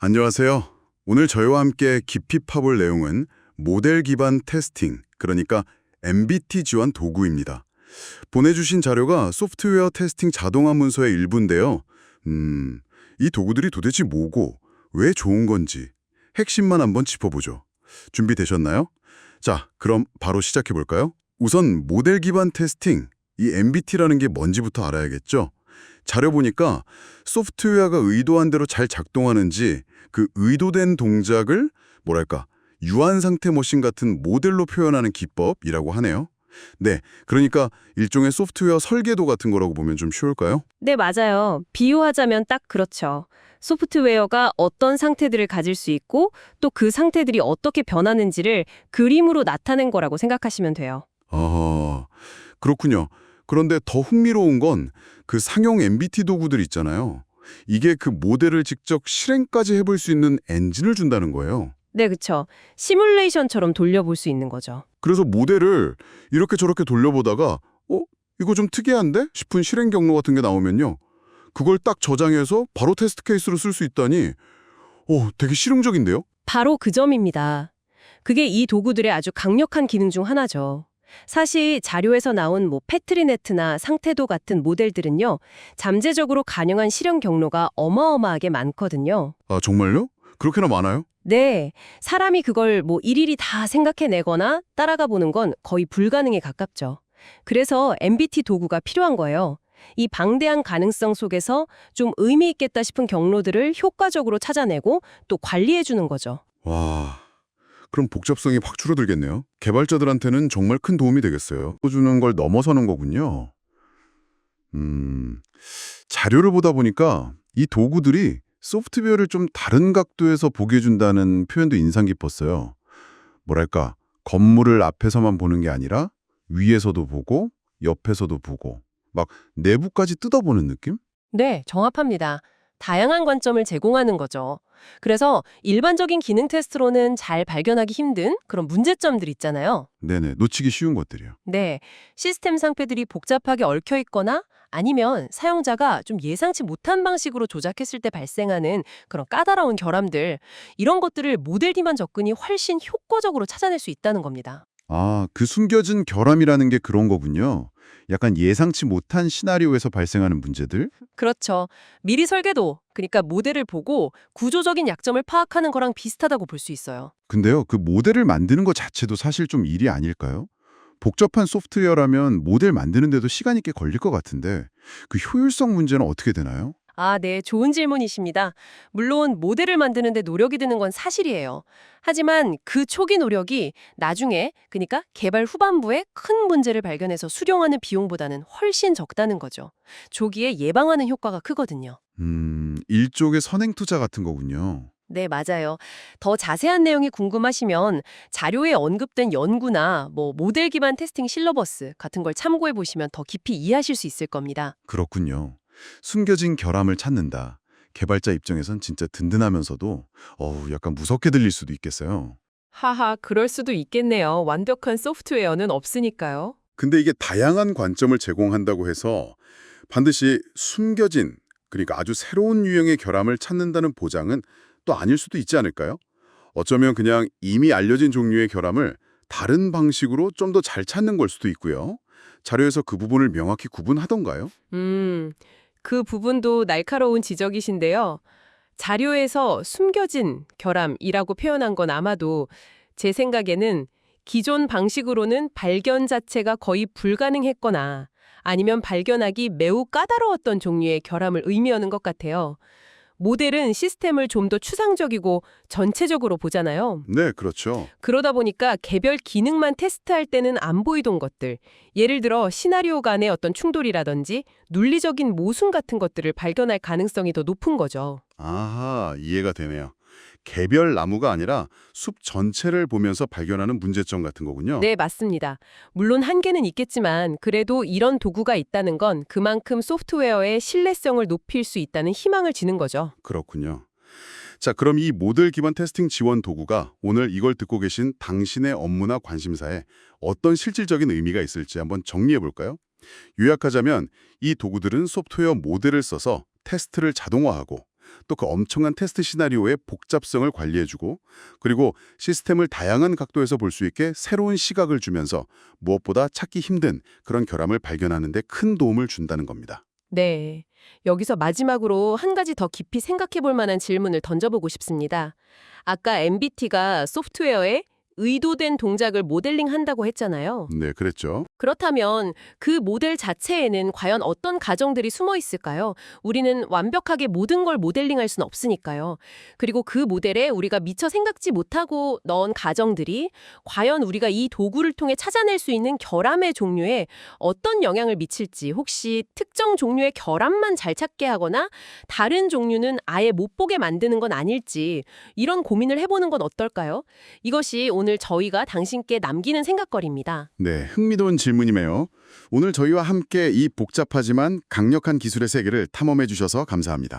안녕하세요. 오늘 저희와 함께 깊이 파볼 내용은 모델 기반 테스팅, 그러니까 MBT 지원 도구입니다. 보내주신 자료가 소프트웨어 테스팅 자동화 문서의 일부인데요. 음, 이 도구들이 도대체 뭐고 왜 좋은 건지 핵심만 한번 짚어보죠. 준비되셨나요? 자, 그럼 바로 시작해볼까요? 우선 모델 기반 테스팅, 이 MBT라는 게 뭔지부터 알아야겠죠? 자료 보니까 소프트웨어가 의도한 대로 잘 작동하는지 그 의도된 동작을 뭐랄까 유한 상태 머신 같은 모델로 표현하는 기법이라고 하네요. 네, 그러니까 일종의 소프트웨어 설계도 같은 거라고 보면 좀 쉬울까요? 네, 맞아요. 비유하자면 딱 그렇죠. 소프트웨어가 어떤 상태들을 가질 수 있고 또 그 상태들이 어떻게 변하는지를 그림으로 나타낸 거라고 생각하시면 돼요. 아, 그렇군요. 그런데 더 흥미로운 건 그 상용 MBT 도구들 있잖아요. 이게 그 모델을 직접 실행까지 해볼 수 있는 엔진을 준다는 거예요. 네, 그쵸. 시뮬레이션처럼 돌려볼 수 있는 거죠. 그래서 모델을 이렇게 저렇게 돌려보다가 어? 이거 좀 특이한데? 싶은 실행 경로 같은 게 나오면요. 그걸 딱 저장해서 바로 테스트 케이스로 쓸 수 있다니 어, 되게 실용적인데요? 바로 그 점입니다. 그게 이 도구들의 아주 강력한 기능 중 하나죠. 사실 자료에서 나온 뭐 패트리네트나 상태도 같은 모델들은요. 잠재적으로 가능한 실행 경로가 어마어마하게 많거든요. 아, 정말요? 그렇게나 많아요? 네, 사람이 그걸 뭐 일일이 다 생각해내거나 따라가 보는 건 거의 불가능에 가깝죠. 그래서 MBT 도구가 필요한 거예요. 이 방대한 가능성 속에서 좀 의미 있겠다 싶은 경로들을 효과적으로 찾아내고 또 관리해 주는 거죠. 와, 그럼 복잡성이 확 줄어들겠네요. 개발자들한테는 정말 큰 도움이 되겠어요. 주는 걸 넘어서는 거군요. 음, 자료를 보다 보니까 이 도구들이 소프트웨어를 좀 다른 각도에서 보게 해준다는 표현도 인상 깊었어요. 뭐랄까, 건물을 앞에서만 보는 게 아니라 위에서도 보고 옆에서도 보고 막 내부까지 뜯어보는 느낌? 네, 정확합니다. 다양한 관점을 제공하는 거죠. 그래서 일반적인 기능 테스트로는 잘 발견하기 힘든 그런 문제점들 있잖아요. 네네, 놓치기 쉬운 것들이요. 네, 시스템 상태들이 복잡하게 얽혀 있거나 아니면 사용자가 좀 예상치 못한 방식으로 조작했을 때 발생하는 그런 까다로운 결함들, 이런 것들을 모델 기반 접근이 훨씬 효과적으로 찾아낼 수 있다는 겁니다. 아, 그 숨겨진 결함이라는 게 그런 거군요. 약간 예상치 못한 시나리오에서 발생하는 문제들? 그렇죠. 미리 설계도, 그러니까 모델을 보고 구조적인 약점을 파악하는 거랑 비슷하다고 볼 수 있어요. 근데요, 그 모델을 만드는 것 자체도 사실 좀 일이 아닐까요? 복잡한 소프트웨어라면 모델 만드는데도 시간이 꽤 걸릴 것 같은데 그 효율성 문제는 어떻게 되나요? 아, 네. 좋은 질문이십니다. 물론 모델을 만드는데 노력이 드는 건 사실이에요. 하지만 그 초기 노력이 나중에, 그러니까 개발 후반부에 큰 문제를 발견해서 수령하는 비용보다는 훨씬 적다는 거죠. 조기에 예방하는 효과가 크거든요. 음, 일종의 선행 투자 같은 거군요. 네, 맞아요. 더 자세한 내용이 궁금하시면 자료에 언급된 연구나 뭐 모델 기반 테스팅 실러버스 같은 걸 참고해 보시면 더 깊이 이해하실 수 있을 겁니다. 그렇군요. 숨겨진 결함을 찾는다. 개발자 입장에선 진짜 든든하면서도 어우, 약간 무섭게 들릴 수도 있겠어요. 하하, 그럴 수도 있겠네요. 완벽한 소프트웨어는 없으니까요. 근데 이게 다양한 관점을 제공한다고 해서 반드시 숨겨진, 그러니까 아주 새로운 유형의 결함을 찾는다는 보장은 또 아닐 수도 있지 않을까요? 어쩌면 그냥 이미 알려진 종류의 결함을 다른 방식으로 좀 더 잘 찾는 걸 수도 있고요. 자료에서 그 부분을 명확히 구분하던가요? 음, 그 부분도 날카로운 지적이신데요. 자료에서 숨겨진 결함이라고 표현한 건 아마도 제 생각에는 기존 방식으로는 발견 자체가 거의 불가능했거나 아니면 발견하기 매우 까다로웠던 종류의 결함을 의미하는 것 같아요. 모델은 시스템을 좀 더 추상적이고 전체적으로 보잖아요. 네, 그렇죠. 그러다 보니까 개별 기능만 테스트할 때는 안 보이던 것들, 예를 들어 시나리오 간의 어떤 충돌이라든지 논리적인 모순 같은 것들을 발견할 가능성이 더 높은 거죠. 아하, 이해가 되네요. 개별 나무가 아니라 숲 전체를 보면서 발견하는 문제점 같은 거군요. 네, 맞습니다. 물론 한계는 있겠지만 그래도 이런 도구가 있다는 건 그만큼 소프트웨어의 신뢰성을 높일 수 있다는 희망을 지는 거죠. 그렇군요. 자, 그럼 이 모델 기반 테스팅 지원 도구가 오늘 이걸 듣고 계신 당신의 업무나 관심사에 어떤 실질적인 의미가 있을지 한번 정리해 볼까요? 요약하자면 이 도구들은 소프트웨어 모델을 써서 테스트를 자동화하고 또 그 엄청난 테스트 시나리오의 복잡성을 관리해주고 그리고 시스템을 다양한 각도에서 볼 수 있게 새로운 시각을 주면서 무엇보다 찾기 힘든 그런 결함을 발견하는 데 큰 도움을 준다는 겁니다. 네. 여기서 마지막으로 한 가지 더 깊이 생각해 볼 만한 질문을 던져보고 싶습니다. 아까 MBT가 소프트웨어에 의도된 동작을 모델링 한다고 했잖아요. 네, 그랬죠. 그렇다면 그 모델 자체에는 과연 어떤 가정들이 숨어 있을까요? 우리는 완벽하게 모든 걸 모델링할 수는 없으니까요. 그리고 그 모델에 우리가 미처 생각지 못하고 넣은 가정들이 과연 우리가 이 도구를 통해 찾아낼 수 있는 결함의 종류에 어떤 영향을 미칠지 혹시 특정 종류의 결함만 잘 찾게 하거나 다른 종류는 아예 못 보게 만드는 건 아닐지 이런 고민을 해보는 건 어떨까요? 이것이 오늘 저희가 당신께 남기는 생각거리입니다. 네, 흥미로운 질문이네요. 오늘 저희와 함께 이 복잡하지만 강력한 기술의 세계를 탐험해 주셔서 감사합니다.